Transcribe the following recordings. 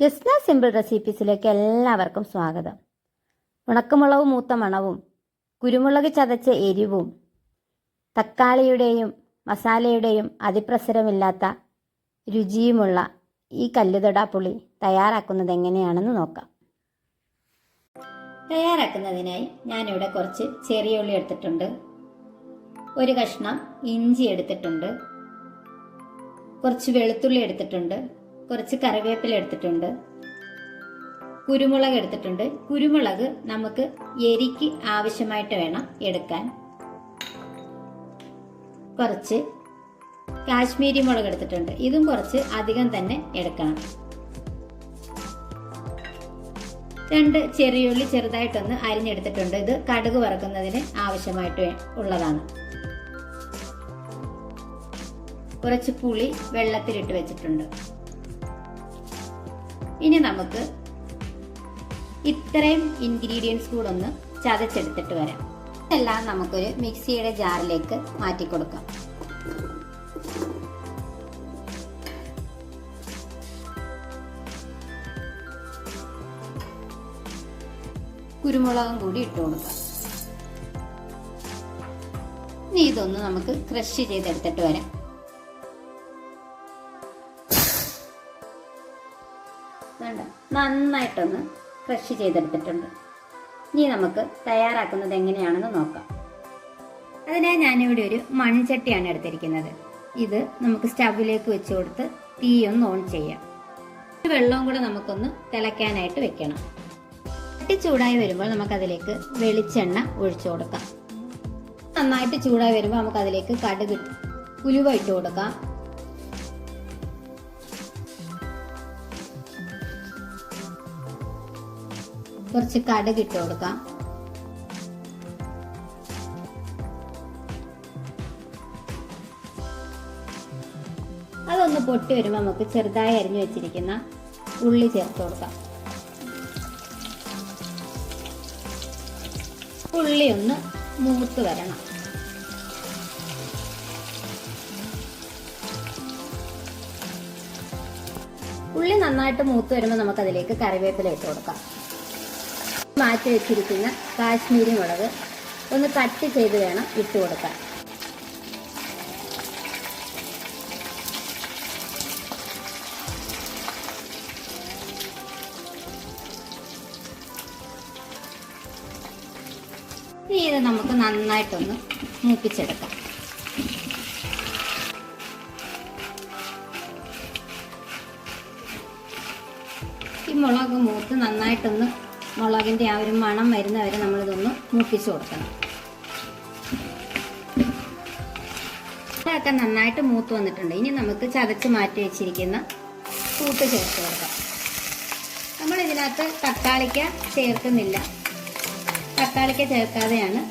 Jasna simple റെസിപ്പീസിലേക്ക് എല്ലാവർക്കും സ്വാഗതം. ഉണക്കമുളക് മൂത്ത മണവും കുരുമുളക് ചതച്ച എരിവും തക്കാളിയുടെയും മസാലയുടെയും അതിപ്രസരമില്ലാത്ത രുചിയുമുള്ള ഈ കല്ലുതൊടാ പുളി തയ്യാറാക്കുന്നത് എങ്ങനെയാണെന്ന് നോക്കാം. തയ്യാറാക്കുന്നതിനായി ഞാനിവിടെ കുറച്ച് ചെറിയ ഉള്ളി എടുത്തിട്ടുണ്ട്. ഒരു കഷ്ണം ഇഞ്ചി എടുത്തിട്ടുണ്ട്. കുറച്ച് വെളുത്തുള്ളി എടുത്തിട്ടുണ്ട്. കുറച്ച് കറിവേപ്പില എടുത്തിട്ടുണ്ട്. കുരുമുളക് എടുത്തിട്ടുണ്ട്. കുരുമുളക് നമുക്ക് എരിക്ക് ആവശ്യമായിട്ട് വേണം എടുക്കാൻ. കുറച്ച് കാശ്മീരി മുളക് എടുത്തിട്ടുണ്ട്. ഇതും കുറച്ച് അധികം തന്നെ എടുക്കണം. രണ്ട് ചെറിയുള്ളി ചെറുതായിട്ടൊന്ന് അരിഞ്ഞെടുത്തിട്ടുണ്ട്. ഇത് കടുക് വറക്കുന്നതിന് ആവശ്യമായിട്ട് ഉള്ളതാണ്. കുറച്ച് പുളി വെള്ളത്തിലിട്ട് വെച്ചിട്ടുണ്ട്. ഇനി നമുക്ക് ഇത്രയും ഇൻഗ്രീഡിയൻസ് കൂടെ ഒന്ന് ചതച്ചെടുത്തിട്ട് വരാം. ഇതെല്ലാം നമുക്കൊരു മിക്സിയുടെ ജാറിലേക്ക് മാറ്റി കൊടുക്കാം കുരുമുളകും കൂടി ഇട്ട് കൊടുക്കാം. ഇനി ഇതൊന്ന് നമുക്ക് ക്രഷ് ചെയ്തെടുത്തിട്ട് വരാം. വേണ്ട. നന്നായിട്ടൊന്ന് ക്രഷ് ചെയ്തെടുത്തിട്ടുണ്ട്. ഇനി നമുക്ക് തയ്യാറാക്കുന്നത് എങ്ങനെയാണെന്ന് നോക്കാം. അതിനായി ഞാനിവിടെ ഒരു മൺചട്ടിയാണ് എടുത്തിരിക്കുന്നത്. ഇത് നമുക്ക് സ്റ്റവിലേക്ക് വെച്ച് കൊടുത്ത് ഒന്ന് ഓൺ ചെയ്യാം. വെള്ളവും കൂടെ നമുക്കൊന്ന് തിളയ്ക്കാനായിട്ട് വെക്കണം. ചട്ടി ചൂടായി വരുമ്പോൾ നമുക്കതിലേക്ക് വെളിച്ചെണ്ണ ഒഴിച്ചു കൊടുക്കാം. നന്നായിട്ട് ചൂടായി വരുമ്പോൾ നമുക്കതിലേക്ക് കടുക് ഉലുവ ഇട്ട് കൊടുക്കാം. കുറച്ച് കടുക് ഇട്ട് കൊടുക്കാം. അതൊന്ന് പൊട്ടി വരുമ്പോൾ നമുക്ക് ചെറുതായി അരിഞ്ഞു വെച്ചിരിക്കുന്ന ഉള്ളി ചേർത്ത് കൊടുക്കാം. ഉള്ളി ഒന്ന് മൂത്ത് വരണം. ഉള്ളി നന്നായിട്ട് മൂത്ത് വരുമ്പോൾ നമുക്ക് അതിലേക്ക് കറിവേപ്പില ഇട്ട് കൊടുക്കാം. മാറ്റി വെച്ചിരിക്കുന്ന കാശ്മീരി മുളക് ഒന്ന് കട്ട് ചെയ്ത് വേണം ഇട്ട് കൊടുക്കാൻ. ഇത് നമുക്ക് നന്നായിട്ടൊന്ന് മൂപ്പിച്ചെടുക്കാം. ഈ മുളക് മൂത്ത് നന്നായിട്ടൊന്ന് മുളകിന്റെ ആ ഒരു മണം വരുന്നവരെ നമ്മളിതൊന്ന് മൂപ്പിച്ചു കൊടുക്കണം. ഇതൊക്കെ നന്നായിട്ട് മൂത്ത് വന്നിട്ടുണ്ട്. ഇനി നമുക്ക് ചതച്ച് മാറ്റി വെച്ചിരിക്കുന്ന കൂട്ട് ചേർത്ത് കൊടുക്കാം. നമ്മൾ ഇതിനകത്ത് തക്കാളിക്ക ചേർക്കുന്നില്ല. തക്കാളിക്ക ചേർക്കാതെയാണ്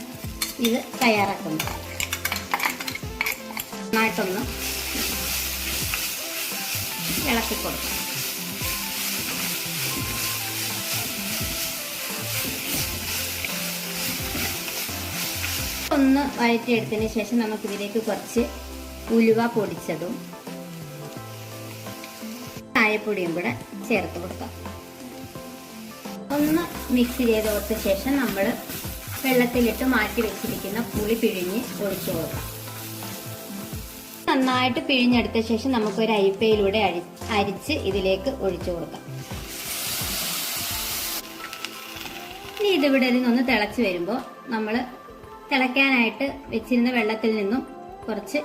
ഇത് തയ്യാറാക്കുന്നത്. നന്നായിട്ടൊന്ന് ഇളക്കി കൊടുക്കാം. ഒന്ന് വഴറ്റിയെടുത്തതിന് ശേഷം നമുക്ക് ഇതിലേക്ക് കുറച്ച് ഉലുവ പൊടിച്ചതും ചായപ്പൊടിയും കൂടെ ചേർത്ത് കൊടുക്കാം. ഒന്ന് മിക്സ് ചെയ്ത് കൊടുത്ത ശേഷം നമ്മൾ വെള്ളത്തിലിട്ട് മാറ്റി വെച്ചിരിക്കുന്ന പുളി പിഴിഞ്ഞ് ഒഴിച്ചു കൊടുക്കാം. നന്നായിട്ട് പിഴിഞ്ഞെടുത്ത ശേഷം നമുക്കൊരു അരിപ്പയിലൂടെ അരി അരിച്ച് ഇതിലേക്ക് ഒഴിച്ചു കൊടുക്കാം. ഇനി ഇതിവിടെ നിന്ന് തിളച്ച് വരുമ്പോൾ നമ്മൾ തിളയ്ക്കാനായിട്ട് വെച്ചിരുന്ന വെള്ളത്തിൽ നിന്നും കുറച്ച്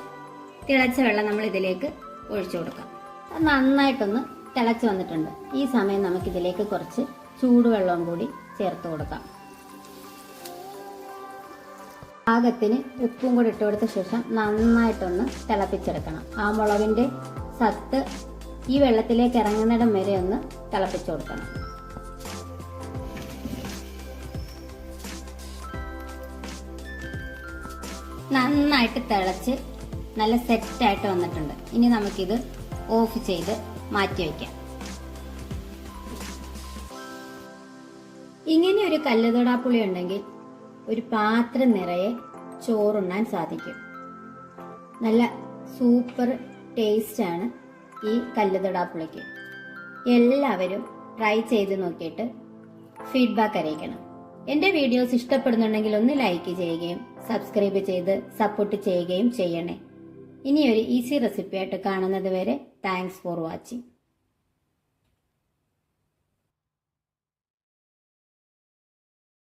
തിളച്ച വെള്ളം നമ്മൾ ഇതിലേക്ക് ഒഴിച്ചു കൊടുക്കാം. അത് നന്നായിട്ടൊന്ന് തിളച്ച് വന്നിട്ടുണ്ട്. ഈ സമയം നമുക്കിതിലേക്ക് കുറച്ച് ചൂടുവെള്ളവും കൂടി ചേർത്ത് കൊടുക്കാം. പാകത്തിന് ഉപ്പും കൂടി ഇട്ട് കൊടുത്ത ശേഷം നന്നായിട്ടൊന്ന് തിളപ്പിച്ചെടുക്കണം. ആ മുളകിന്റെ സത്ത് ഈ വെള്ളത്തിലേക്ക് ഇറങ്ങുന്നിടം വരെ ഒന്ന് തിളപ്പിച്ചു കൊടുക്കണം. നന്നായിട്ട് തിളച്ച് നല്ല സെറ്റായിട്ട് വന്നിട്ടുണ്ട്. ഇനി നമുക്കിത് ഓഫ് ചെയ്ത് മാറ്റി വയ്ക്കാം ഇങ്ങനെ ഒരു കല്ലുതൊടാപ്പുളി ഉണ്ടെങ്കിൽ ഒരു പാത്രം നിറയെ ചോറുണ്ണാൻ സാധിക്കും. നല്ല സൂപ്പർ ടേസ്റ്റാണ് ഈ കല്ലുതൊടാപ്പുളിക്ക്. എല്ലാവരും ട്രൈ ചെയ്ത് നോക്കിയിട്ട് ഫീഡ്ബാക്ക് അറിയിക്കണം. എന്റെ വീഡിയോസ് ഇഷ്ടപ്പെടുന്നുണ്ടെങ്കിൽ ഒന്ന് ലൈക്ക് ചെയ്യുകയും സബ്സ്ക്രൈബ് ചെയ്ത് സപ്പോർട്ട് ചെയ്യുകയും ചെയ്യണേ. ഇനിയൊരു ഈസി റെസിപ്പി ആയിട്ട് കാണുന്നത് വരെ താങ്ക്സ് ഫോർ വാച്ചിങ്